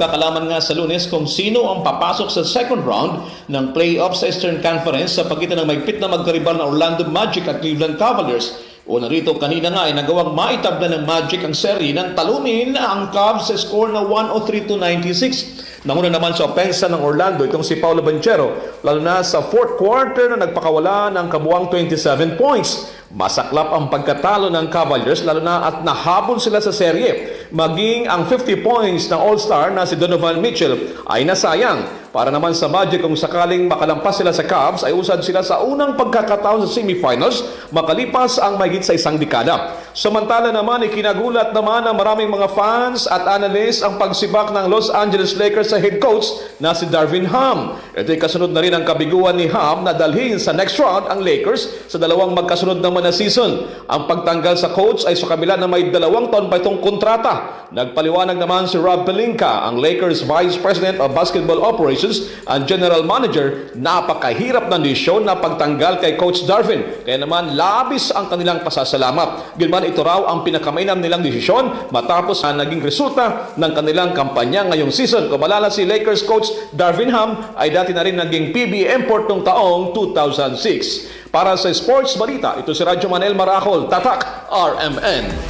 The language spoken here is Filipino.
magkakalaman nga sa lunes kung sino ang papasok sa second round ng playoff sa Eastern Conference sa pagitan ng magpit na magkaribal na Orlando Magic at Cleveland Cavaliers. Una rito, kanina nga ay nagawang maitabla ng Magic ang seri ng talunin ang Cavs sa score na 103 to 96. Nanguna naman sa opensa ng Orlando itong si Paolo Banchero, lalo na sa fourth quarter na nagpakawala ng kabuang 27 points. Masaklap ang pagkatalo ng Cavaliers lalo na at nahabol sila sa serye. Maging ang 50 points ng All-Star na si Donovan Mitchell ay nasayang. Para naman sa Magic kung sakaling makalampas sila sa Cavs ay usad sila sa unang pagkakataon sa semifinals makalipas ang mahigit sa isang dekada. Samantala naman ikinagulat naman ng maraming mga fans at analysts ang pagsibak ng Los Angeles Lakers sa head coach na si Darvin Ham. Ito'y kasunod na rin ang kabiguan ni Ham na dalhin sa next round ang Lakers sa dalawang magkasunod naman na season. Ang pagtanggal sa coach ay sa kabila na may dalawang taon pa itong kontrata. Nagpaliwanag naman si Rob Pelinka, ang Lakers Vice President of Basketball Operations at General Manager, napakahirap na desisyon na pagtanggal kay Coach Darvin. Kaya naman labis ang kanilang pasasalamat. Gilman ito raw ang pinakamainam nilang desisyon matapos na naging resulta ng kanilang kampanya ngayong season. Kung malala si Lakers coach Darvin Ham ay dati na rin naging PB import noong taong 2006. Para sa Sports Balita, ito si Radyo Manel Maracol, Tatak RMN.